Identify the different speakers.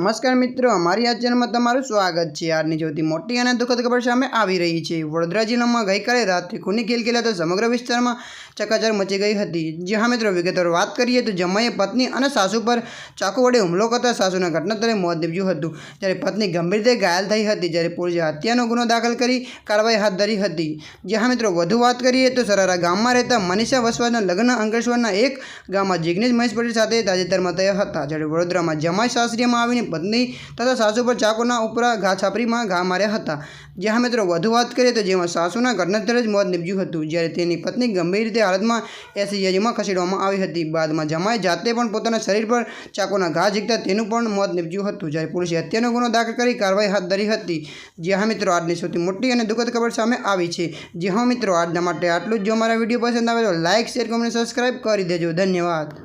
Speaker 1: નમસ્કાર મિત્રો, અમારી આ ચેનલમાં તમારું સ્વાગત છે. આજની સૌથી મોટી અને દુઃખદ ખબર સામે આવી રહી છે. વડોદરા જિલ્લામાં ગઈકાલે રાત્રે ખૂની તો સમગ્ર વિસ્તારમાં ચકાચર મચી ગઈ હતી. જી હા મિત્રો, વિગતવાર વાત કરીએ તો જમાઈએ પત્ની અને સાસુ પર ચાકુ વડે હુમલો કરતા સાસુના ઘટનાસ્થળે મોત નીપજ્યું હતું. જ્યારે પત્ની ગંભીર રીતે ઘાયલ થઈ હતી, જ્યારે પોલીસે હત્યાનો ગુનો દાખલ કરી કાર્યવાહી હાથ ધરી હતી. જી હા મિત્રો, વધુ વાત કરીએ તો સરારા ગામમાં રહેતા મનીષા વસવાના લગ્ન અંકલેશ્વરના એક ગામમાં જિગ્નેશ મહેશ પટેલ સાથે તાજેતરમાં થયા હતા. જ્યારે વડોદરામાં જમાઈ સાસરીમાં આવીને પત્ની તથા સાસુ પર ચાકુના ઉપરા ઘા છાપરીમાં ઘા માર્યા હતા. જ્યાં મિત્રો વધુ વાત કરીએ તો જેમાં સાસુના ઘટનાસ્થળે જ મોત નીપજ્યું હતું. જ્યારે તેની પત્ની ગંભીર રીતે હાલતમાં એસીઆઈમાં ખસેડવામાં આવી હતી. બાદમાં જમાઈ જાતે પણ પોતાના શરીર પર ચાકુના ઘા ઝીકતા તેનું પણ મોત નીપજ્યું હતું. જ્યારે પોલીસે હત્યાનો ગુનો દાખલ કરી કાર્યવાહી હાથ ધરી હતી. જ્યાં મિત્રો આજની સૌથી મોટી અને દુઃખદ ખબર સામે આવી છે. જે હા મિત્રો આજના માટે આટલું જ. જો અમારા વીડિયો પસંદ આવે તો લાઇક શેર કોમેન્ટ સબસ્ક્રાઈબ કરી દેજો. ધન્યવાદ.